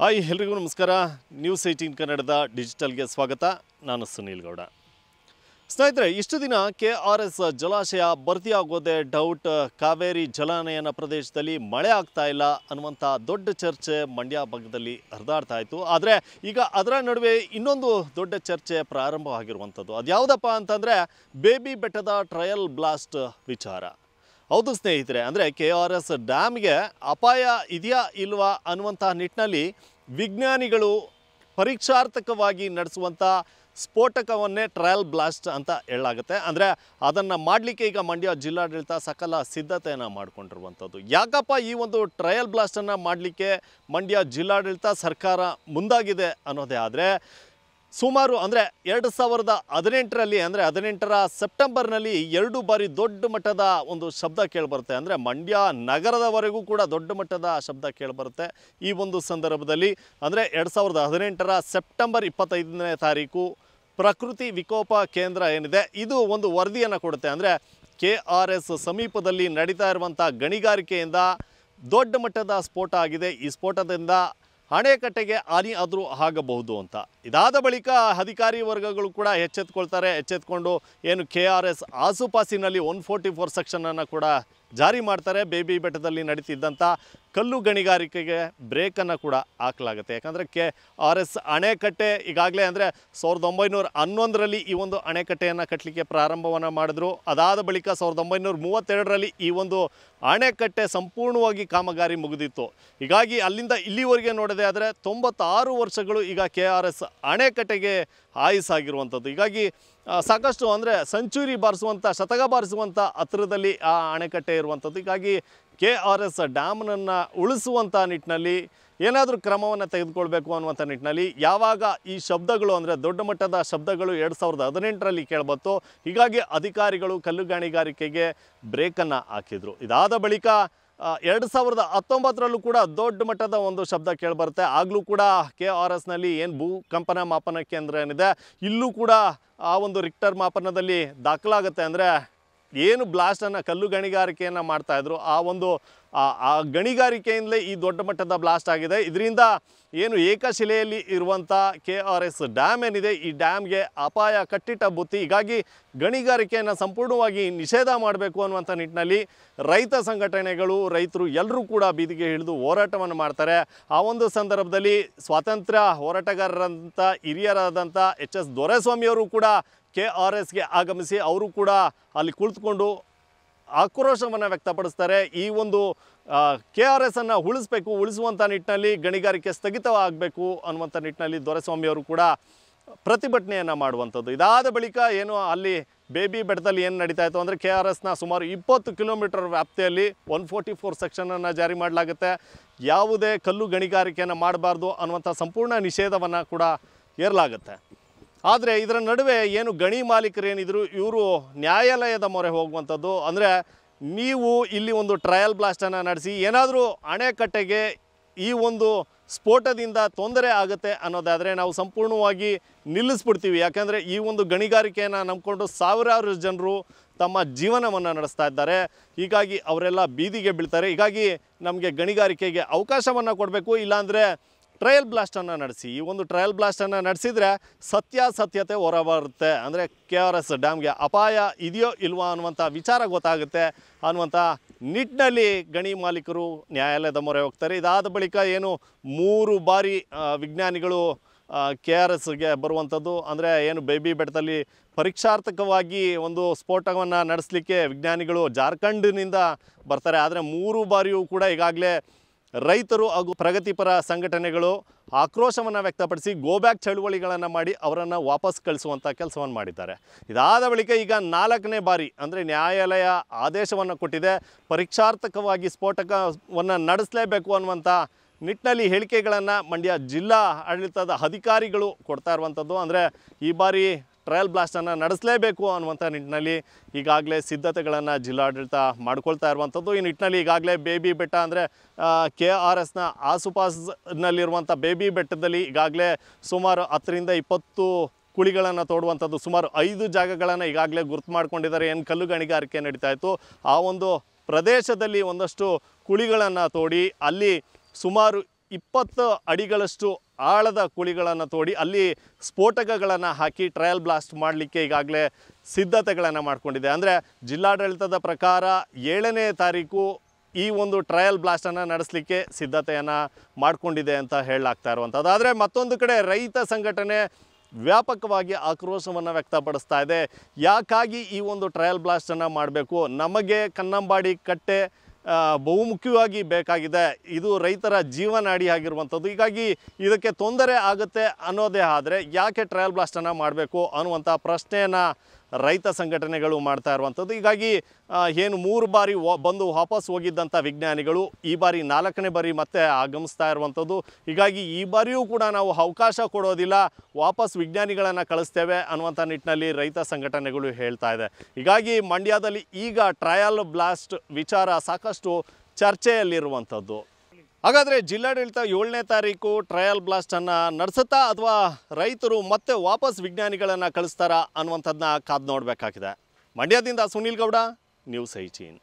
Hi, ಎಲ್ರಿಗೂ ನಮಸ್ಕಾರ. News eighteen ಕನ್ನಡದ ಡಿಜಿಟಲ್ಗೆ ಸ್ವಾಗತ. ನಾನು ಸುನೀಲ್ ಗೌಡ. ಸ್ನೇಹಿತರೆ, ಇಷ್ಟು ದಿನ ಕೆ ಆರ್ ಎಸ್ ಜಲಾಶಯ ಭರ್ತಿಯಾಗೋದೇ ಡೌಟ್ ಕಾವೇರಿ ಜಲಾನಯನ ಪ್ರದೇಶದಲ್ಲಿ ಮಳೆ ಆಗ್ತಾ ಇಲ್ಲ ಅನ್ನುವಂಥ ದೊಡ್ಡ ಚರ್ಚೆ ಮಂಡ್ಯ ಭಾಗದಲ್ಲಿ ಹರಿದಾಡ್ತಾ ಇತ್ತು. ಆದರೆ ಈಗ ಅದರ ನಡುವೆ ಇನ್ನೊಂದು ದೊಡ್ಡ ಚರ್ಚೆ ಪ್ರಾರಂಭವಾಗಿರುವಂಥದ್ದು. ಅದು ಯಾವುದಪ್ಪ ಅಂತಂದರೆ, ಬೇಬಿ ಬೆಟ್ಟದ ಟ್ರಯಲ್ ಬ್ಲಾಸ್ಟ್ ವಿಚಾರ. ಹೌದು ಸ್ನೇಹಿತರೆ, ಅಂದರೆ ಕೆ ಆರ್ ಎಸ್ ಡ್ಯಾಮ್ಗೆ ಅಪಾಯ ಇದೆಯಾ ಇಲ್ವಾ ಅನ್ನುವಂಥ ನಿಟ್ಟಿನಲ್ಲಿ ವಿಜ್ಞಾನಿಗಳು ಪರೀಕ್ಷಾರ್ಥಕವಾಗಿ ನಡೆಸುವಂಥ ಸ್ಫೋಟಕವನ್ನೇ ಟ್ರಯಲ್ ಬ್ಲಾಸ್ಟ್ ಅಂತ ಹೇಳಲಾಗುತ್ತೆ. ಅಂದರೆ ಅದನ್ನು ಮಾಡಲಿಕ್ಕೆ ಈಗ ಮಂಡ್ಯ ಜಿಲ್ಲಾಡಳಿತ ಸಕಲ ಸಿದ್ಧತೆಯನ್ನು ಮಾಡಿಕೊಂಡಿರುವಂಥದ್ದು. ಯಾಕಪ್ಪ ಈ ಒಂದು ಟ್ರಯಲ್ ಬ್ಲಾಸ್ಟನ್ನು ಮಾಡಲಿಕ್ಕೆ ಮಂಡ್ಯ ಜಿಲ್ಲಾಡಳಿತ ಸರ್ಕಾರ ಮುಂದಾಗಿದೆ ಅನ್ನೋದೇ ಆದರೆ ಸುಮಾರು ಅಂದರೆ ಎರಡು ಸಾವಿರದ ಹದಿನೆಂಟರಲ್ಲಿ ಅಂದರೆ ಹದಿನೆಂಟರ ಸೆಪ್ಟೆಂಬರ್ನಲ್ಲಿ ಎರಡು ಬಾರಿ ದೊಡ್ಡ ಮಟ್ಟದ ಒಂದು ಶಬ್ದ ಕೇಳಿಬರುತ್ತೆ. ಅಂದರೆ ಮಂಡ್ಯ ನಗರದವರೆಗೂ ಕೂಡ ದೊಡ್ಡ ಮಟ್ಟದ ಶಬ್ದ ಕೇಳಿಬರುತ್ತೆ. ಈ ಒಂದು ಸಂದರ್ಭದಲ್ಲಿ ಅಂದರೆ ಎರಡು ಸಾವಿರದ ಹದಿನೆಂಟರ ಸೆಪ್ಟೆಂಬರ್ ಇಪ್ಪತ್ತೈದನೇ ತಾರೀಕು ಪ್ರಕೃತಿ ವಿಕೋಪ ಕೇಂದ್ರ ಏನಿದೆ, ಇದು ಒಂದು ವರದಿಯನ್ನು ಕೊಡುತ್ತೆ. ಅಂದರೆ ಕೆ ಆರ್ ಎಸ್ ಸಮೀಪದಲ್ಲಿ ನಡೀತಾ ಇರುವಂಥ ಗಣಿಗಾರಿಕೆಯಿಂದ ದೊಡ್ಡ ಮಟ್ಟದ ಸ್ಫೋಟ ಆಗಿದೆ. ಈ ಸ್ಫೋಟದಿಂದ ಅಣೆಕಟ್ಟೆಗೆ ಹಾನಿ ಆದರೂ ಆಗಬಹುದು ಅಂತ. ಇದಾದ ಬಳಿಕ ಅಧಿಕಾರಿ ವರ್ಗಗಳು ಕೂಡ ಎಚ್ಚೆತ್ಕೊಳ್ತಾರೆ, ಎಚ್ಚೆತ್ಕೊಂಡು ಏನು ಕೆ ಆರ್ ಎಸ್ ಆಸುಪಾಸಿನಲ್ಲಿ ಒನ್ ಫೋರ್ಟಿ ಫೋರ್ ಸೆಕ್ಷನನ್ನು ಕೂಡ ಜಾರಿ ಮಾಡ್ತಾರೆ. ಬೇಬಿ ಬೆಟ್ಟದಲ್ಲಿ ನಡೀತಿದ್ದಂಥ ಕಲ್ಲು ಗಣಿಗಾರಿಕೆಗೆ ಬ್ರೇಕನ್ನು ಕೂಡ ಹಾಕಲಾಗುತ್ತೆ. ಯಾಕಂದರೆ ಕೆ ಆರ್ ಎಸ್ ಅಣೆಕಟ್ಟೆ ಈಗಾಗಲೇ ಅಂದರೆ ಸಾವಿರದ ಒಂಬೈನೂರ ಹನ್ನೊಂದರಲ್ಲಿ ಈ ಒಂದು ಅಣೆಕಟ್ಟೆಯನ್ನು ಕಟ್ಟಲಿಕ್ಕೆ ಪ್ರಾರಂಭವನ್ನು ಮಾಡಿದ್ರು. ಅದಾದ ಬಳಿಕ ಸಾವಿರದ ಒಂಬೈನೂರ ಮೂವತ್ತೆರಡರಲ್ಲಿ ಈ ಒಂದು ಅಣೆಕಟ್ಟೆ ಸಂಪೂರ್ಣವಾಗಿ ಕಾಮಗಾರಿ ಮುಗಿದಿತ್ತು. ಹೀಗಾಗಿ ಅಲ್ಲಿಂದ ಇಲ್ಲಿವರೆಗೆ ನೋಡದೆ ಆದರೆ ತೊಂಬತ್ತಾರು ವರ್ಷಗಳು ಈಗ ಕೆ ಆರ್ ಎಸ್ ಅಣೆಕಟ್ಟೆಗೆ ಆಯುಸಾಗಿರುವಂಥದ್ದು ಹೀಗಾಗಿ ಸಾಕಷ್ಟು ಅಂದರೆ ಸೆಂಚುರಿ ಬಾರಿಸುವಂಥ ಶತಕ ಬಾರಿಸುವಂಥ ಹತ್ತಿರದಲ್ಲಿ ಆ ಅಣೆಕಟ್ಟೆ ಇರುವಂಥದ್ದು. ಹೀಗಾಗಿ ಕೆ ಆರ್ ಎಸ್ ಡ್ಯಾಮ್ನನ್ನು ಉಳಿಸುವಂಥ ನಿಟ್ಟಿನಲ್ಲಿ ಏನಾದರೂ ಕ್ರಮವನ್ನು ತೆಗೆದುಕೊಳ್ಬೇಕು ಅನ್ನುವಂಥ ನಿಟ್ಟಿನಲ್ಲಿ ಯಾವಾಗ ಈ ಶಬ್ದಗಳು ಅಂದರೆ ದೊಡ್ಡ ಮಟ್ಟದ ಶಬ್ದಗಳು ಎರಡು ಸಾವಿರದ ಹದಿನೆಂಟರಲ್ಲಿ ಕೇಳಬತ್ತು. ಹೀಗಾಗಿ ಅಧಿಕಾರಿಗಳು ಕಲ್ಲು ಗಣಿಗಾರಿಕೆಗೆ ಬ್ರೇಕನ್ನು ಹಾಕಿದರು. ಇದಾದ ಬಳಿಕ ಎರಡು ಸಾವಿರದ ಹತ್ತೊಂಬತ್ತರಲ್ಲೂ ಕೂಡ ದೊಡ್ಡ ಮಟ್ಟದ ಒಂದು ಶಬ್ದ ಕೇಳಿಬರುತ್ತೆ. ಆಗಲೂ ಕೂಡ ಕೆ ಆರ್ ಎಸ್ನಲ್ಲಿ ಏನು ಭೂಕಂಪನ ಮಾಪನ ಕೇಂದ್ರ ಏನಿದೆ? ಇಲ್ಲೂ ಕೂಡ ಆ ಒಂದು ರಿಕ್ಟರ್ ಮಾಪನದಲ್ಲಿ ದಾಖಲಾಗುತ್ತೆ ಅಂದರೆ ಏನು ಬ್ಲಾಸ್ಟನ್ನು ಕಲ್ಲು ಗಣಿಗಾರಿಕೆಯನ್ನು ಮಾಡ್ತಾಯಿದ್ರು ಆ ಒಂದು ಆ ಗಣಿಗಾರಿಕೆಯಿಂದಲೇ ಈ ದೊಡ್ಡ ಮಟ್ಟದ ಬ್ಲಾಸ್ಟ್ ಆಗಿದೆ. ಇದರಿಂದ ಏನು ಏಕಶಿಲೆಯಲ್ಲಿ ಇರುವಂಥ ಕೆ ಆರ್ ಎಸ್ ಡ್ಯಾಮ್ ಏನಿದೆ, ಈ ಡ್ಯಾಮ್ಗೆ ಅಪಾಯ ಕಟ್ಟಿಟ್ಟ ಬುತ್ತಿ. ಹೀಗಾಗಿ ಗಣಿಗಾರಿಕೆಯನ್ನು ಸಂಪೂರ್ಣವಾಗಿ ನಿಷೇಧ ಮಾಡಬೇಕು ಅನ್ನುವಂಥ ನಿಟ್ಟಿನಲ್ಲಿ ರೈತ ಸಂಘಟನೆಗಳು, ರೈತರು ಎಲ್ಲರೂ ಕೂಡ ಬೀದಿಗೆ ಹಿಡಿದು ಹೋರಾಟವನ್ನು ಮಾಡ್ತಾರೆ. ಆ ಒಂದು ಸಂದರ್ಭದಲ್ಲಿ ಸ್ವಾತಂತ್ರ್ಯ ಹೋರಾಟಗಾರರಂಥ ಹಿರಿಯರಾದಂಥ ಎಚ್ ಎಸ್ ದೊರೆಸ್ವಾಮಿಯವರು ಕೂಡ ಕೆ ಆರ್ ಎಸ್ಗೆ ಆಗಮಿಸಿ, ಅವರು ಕೂಡ ಅಲ್ಲಿ ಕುಳಿತುಕೊಂಡು ಆಕ್ರೋಶವನ್ನು ವ್ಯಕ್ತಪಡಿಸ್ತಾರೆ. ಈ ಒಂದು ಕೆ ಆರ್ ಎಸ್ ಅನ್ನು ಉಳಿಸ್ಬೇಕು ಉಳಿಸುವಂಥ ನಿಟ್ಟಿನಲ್ಲಿ ಗಣಿಗಾರಿಕೆ ಸ್ಥಗಿತವಾಗಬೇಕು ಅನ್ನುವಂಥ ನಿಟ್ಟಿನಲ್ಲಿ ದೊರೆಸ್ವಾಮಿಯವರು ಕೂಡ ಪ್ರತಿಭಟನೆಯನ್ನು ಮಾಡುವಂಥದ್ದು. ಇದಾದ ಬಳಿಕ ಏನು ಅಲ್ಲಿ ಬೇಬಿ ಬೆಟ್ಟದಲ್ಲಿ ಏನು ನಡೀತಾ ಇತ್ತು ಅಂದರೆ ಕೆ ಆರ್ ಎಸ್ನ ಸುಮಾರು ಇಪ್ಪತ್ತು ಕಿಲೋಮೀಟರ್ ವ್ಯಾಪ್ತಿಯಲ್ಲಿ ಒನ್ ಫೋರ್ಟಿ ಫೋರ್ ಸೆಕ್ಷನನ್ನು ಜಾರಿ ಮಾಡಲಾಗುತ್ತೆ. ಯಾವುದೇ ಕಲ್ಲು ಗಣಿಗಾರಿಕೆಯನ್ನು ಮಾಡಬಾರ್ದು ಅನ್ನುವಂಥ ಸಂಪೂರ್ಣ ನಿಷೇಧವನ್ನು ಕೂಡ ಏರಲಾಗುತ್ತೆ ಆದರೆ ಇದರ ನಡುವೆ ಏನು ಗಣಿ ಮಾಲೀಕರೇನಿದ್ರು, ಇವರು ನ್ಯಾಯಾಲಯದ ಮೊರೆ ಹೋಗುವಂಥದ್ದು. ಅಂದರೆ ನೀವು ಇಲ್ಲಿ ಒಂದು ಟ್ರಯಲ್ ಬ್ಲಾಸ್ಟನ್ನು ನಡೆಸಿ, ಏನಾದರೂ ಅಣೆಕಟ್ಟೆಗೆ ಈ ಒಂದು ಸ್ಫೋಟದಿಂದ ತೊಂದರೆ ಆಗುತ್ತೆ ಅನ್ನೋದಾದರೆ ನಾವು ಸಂಪೂರ್ಣವಾಗಿ ನಿಲ್ಲಿಸ್ಬಿಡ್ತೀವಿ. ಯಾಕೆಂದರೆ ಈ ಒಂದು ಗಣಿಗಾರಿಕೆಯನ್ನು ನಂಬಿಕೊಂಡು ಸಾವಿರಾರು ಜನರು ತಮ್ಮ ಜೀವನವನ್ನು ನಡೆಸ್ತಾ ಇದ್ದಾರೆ. ಹೀಗಾಗಿ ಅವರೆಲ್ಲ ಬೀದಿಗೆ ಬೀಳ್ತಾರೆ. ಹೀಗಾಗಿ ನಮಗೆ ಗಣಿಗಾರಿಕೆಗೆ ಅವಕಾಶವನ್ನು ಕೊಡಬೇಕು. ಇಲ್ಲಾಂದರೆ ಟ್ರಯಲ್ ಬ್ಲಾಸ್ಟನ್ನು ನಡೆಸಿ, ಈ ಒಂದು ಟ್ರಯಲ್ ಬ್ಲಾಸ್ಟನ್ನು ನಡೆಸಿದರೆ ಸತ್ಯಾಸತ್ಯತೆ ಹೊರಬರುತ್ತೆ. ಅಂದರೆ ಕೆ ಆರ್ ಎಸ್ ಡ್ಯಾಮ್ಗೆ ಅಪಾಯ ಇದೆಯೋ ಇಲ್ವಾ ಅನ್ನುವಂಥ ವಿಚಾರ ಗೊತ್ತಾಗುತ್ತೆ. ಅನ್ನುವಂಥ ನಿಟ್ಟಿನಲ್ಲಿ ಗಣಿ ಮಾಲೀಕರು ನ್ಯಾಯಾಲಯದ ಮೊರೆ ಹೋಗ್ತಾರೆ. ಇದಾದ ಬಳಿಕ ಏನು ಮೂರು ಬಾರಿ ವಿಜ್ಞಾನಿಗಳು ಕೆ ಆರ್ ಎಸ್ಗೆ ಬರುವಂಥದ್ದು. ಅಂದರೆ ಏನು ಬೇಬಿ ಬೆಟ್ಟದಲ್ಲಿ ಪರೀಕ್ಷಾರ್ಥಕವಾಗಿ ಒಂದು ಸ್ಫೋಟವನ್ನು ನಡೆಸಲಿಕ್ಕೆ ವಿಜ್ಞಾನಿಗಳು ಜಾರ್ಖಂಡ್ನಿಂದ ಬರ್ತಾರೆ. ಆದರೆ ಮೂರು ಬಾರಿಯೂ ಕೂಡ ಈಗಾಗಲೇ ರೈತರು ಹಾಗೂ ಪ್ರಗತಿಪರ ಸಂಘಟನೆಗಳು ಆಕ್ರೋಶವನ್ನು ವ್ಯಕ್ತಪಡಿಸಿ ಗೋಬ್ಯಾಕ್ ಚಳುವಳಿಗಳನ್ನು ಮಾಡಿ ಅವರನ್ನು ವಾಪಸ್ ಕಳಿಸುವಂಥ ಕೆಲಸವನ್ನು ಮಾಡಿದ್ದಾರೆ. ಇದಾದ ಬಳಿಕ ಈಗ ನಾಲ್ಕನೇ ಬಾರಿ ಅಂದರೆ ನ್ಯಾಯಾಲಯ ಆದೇಶವನ್ನು ಕೊಟ್ಟಿದೆ. ಪರೀಕ್ಷಾರ್ಥಕವಾಗಿ ಸ್ಫೋಟಕವನ್ನು ನಡೆಸಲೇಬೇಕು ಅನ್ನುವಂಥ ನಿಟ್ಟಿನಲ್ಲಿ ಹೇಳಿಕೆಗಳನ್ನು ಮಂಡ್ಯ ಜಿಲ್ಲಾ ಆಡಳಿತದ ಅಧಿಕಾರಿಗಳು ಕೊಡ್ತಾ ಇರುವಂಥದ್ದು ಅಂದರೆ ಈ ಬಾರಿ ಟ್ರಯಲ್ ಬ್ಲಾಸ್ಟನ್ನು ನಡೆಸಲೇಬೇಕು ಅನ್ನುವಂಥ ನಿಟ್ಟಿನಲ್ಲಿ ಈಗಾಗಲೇ ಸಿದ್ಧತೆಗಳನ್ನು ಜಿಲ್ಲಾಡಳಿತ ಮಾಡ್ಕೊಳ್ತಾ ಇರುವಂಥದ್ದು. ಈ ನಿಟ್ಟಿನಲ್ಲಿ ಈಗಾಗಲೇ ಬೇಬಿ ಬೆಟ್ಟ ಅಂದರೆ ಕೆ ಆರ್ ಎಸ್ನ ಆಸುಪಾಸಿನಲ್ಲಿರುವಂಥ ಬೇಬಿ ಬೆಟ್ಟದಲ್ಲಿ ಈಗಾಗಲೇ ಸುಮಾರು ಹತ್ತರಿಂದ ಇಪ್ಪತ್ತು ಕುಳಿಗಳನ್ನು ತೋಡುವಂಥದ್ದು, ಸುಮಾರು ಐದು ಜಾಗಗಳನ್ನು ಈಗಾಗಲೇ ಗುರುತು ಮಾಡ್ಕೊಂಡಿದ್ದಾರೆ. ಏನು ಕಲ್ಲು ಗಣಿಗಾರಿಕೆ ನಡೀತಾ ಇತ್ತು. ಆ ಒಂದು ಪ್ರದೇಶದಲ್ಲಿ ಒಂದಷ್ಟು ಕುಳಿಗಳನ್ನು ತೋಡಿ ಅಲ್ಲಿ ಸುಮಾರು ಇಪ್ಪತ್ತು ಅಡಿಗಳಷ್ಟು ಆಳದ ಕುಳಿಗಳನ್ನು ತೋಡಿ ಅಲ್ಲಿ ಸ್ಫೋಟಕಗಳನ್ನು ಹಾಕಿ ಟ್ರಯಲ್ ಬ್ಲಾಸ್ಟ್ ಮಾಡಲಿಕ್ಕೆ ಈಗಾಗಲೇ ಸಿದ್ಧತೆಗಳನ್ನು ಮಾಡಿಕೊಂಡಿದೆ. ಅಂದರೆ ಜಿಲ್ಲಾಡಳಿತದ ಪ್ರಕಾರ ಏಳನೇ ತಾರೀಕು ಈ ಒಂದು ಟ್ರಯಲ್ ಬ್ಲಾಸ್ಟನ್ನು ನಡೆಸಲಿಕ್ಕೆ ಸಿದ್ಧತೆಯನ್ನು ಮಾಡಿಕೊಂಡಿದೆ ಅಂತ ಹೇಳಲಾಗ್ತಾ ಇರುವಂಥದ್ದು. ಆದರೆ ಮತ್ತೊಂದು ಕಡೆ ರೈತ ಸಂಘಟನೆ ವ್ಯಾಪಕವಾಗಿ ಆಕ್ರೋಶವನ್ನು ವ್ಯಕ್ತಪಡಿಸ್ತಾ ಇದೆ. ಯಾಕಾಗಿ ಈ ಒಂದು ಟ್ರಯಲ್ ಬ್ಲಾಸ್ಟನ್ನು ಮಾಡಬೇಕು? ನಮಗೆ ಕನ್ನಂಬಾಡಿ ಕಟ್ಟೆ ಬಹುಮುಖ್ಯವಾಗಿ ಬೇಕಾಗಿದೆ. ಇದು ರೈತರ ಜೀವನಾಡಿ ಆಗಿರುವಂಥದ್ದು. ಹೀಗಾಗಿ ಇದಕ್ಕೆ ತೊಂದರೆ ಆಗುತ್ತೆ ಅನ್ನೋದೇ ಆದರೆ ಯಾಕೆ ಟ್ರಯಲ್ ಬ್ಲಾಸ್ಟನ್ನು ಮಾಡಬೇಕು ಅನ್ನುವಂಥ ಪ್ರಶ್ನೆಯನ್ನು ರೈತ ಸಂಘಟನೆಗಳು ಮಾಡ್ತಾ ಇರುವಂಥದ್ದು. ಹೀಗಾಗಿ ಏನು ಮೂರು ಬಾರಿ ಬಂದು ವಾಪಸ್ ಹೋಗಿದ್ದಂಥ ವಿಜ್ಞಾನಿಗಳು ಈ ಬಾರಿ ನಾಲ್ಕನೇ ಬಾರಿ ಮತ್ತೆ ಆಗಮಿಸ್ತಾ ಇರುವಂಥದ್ದು. ಹೀಗಾಗಿ ಈ ಬಾರಿಯೂ ಕೂಡ ನಾವು ಅವಕಾಶ ಕೊಡೋದಿಲ್ಲ, ವಾಪಸ್ ವಿಜ್ಞಾನಿಗಳನ್ನು ಕಳಿಸ್ತೇವೆ ಅನ್ನುವಂಥ ನಿಟ್ಟಿನಲ್ಲಿ ರೈತ ಸಂಘಟನೆಗಳು ಹೇಳ್ತಾ ಇದೆ. ಹೀಗಾಗಿ ಮಂಡ್ಯದಲ್ಲಿ ಈಗ ಟ್ರಯಲ್ ಬ್ಲಾಸ್ಟ್ ವಿಚಾರ ಸಾಕಷ್ಟು ಚರ್ಚೆಯಲ್ಲಿರುವಂಥದ್ದು. ಹಾಗಾದರೆ ಜಿಲ್ಲಾಡಳಿತ ಏಳನೇ ತಾರೀಕು ಟ್ರಯಲ್ ಬ್ಲಾಸ್ಟನ್ನು ನಡೆಸುತ್ತಾ ಅಥವಾ ರೈತರು ಮತ್ತೆ ವಾಪಸ್ ವಿಜ್ಞಾನಿಗಳನ್ನು ಕಳಿಸ್ತಾರಾ ಅನ್ನುವಂಥದ್ದನ್ನ ಕಾದು ನೋಡಬೇಕಾಗಿದೆ. ಮಂಡ್ಯದಿಂದ ಸುನೀಲ್ ಗೌಡ ನ್ಯೂಸ್ ಐಟೀನ್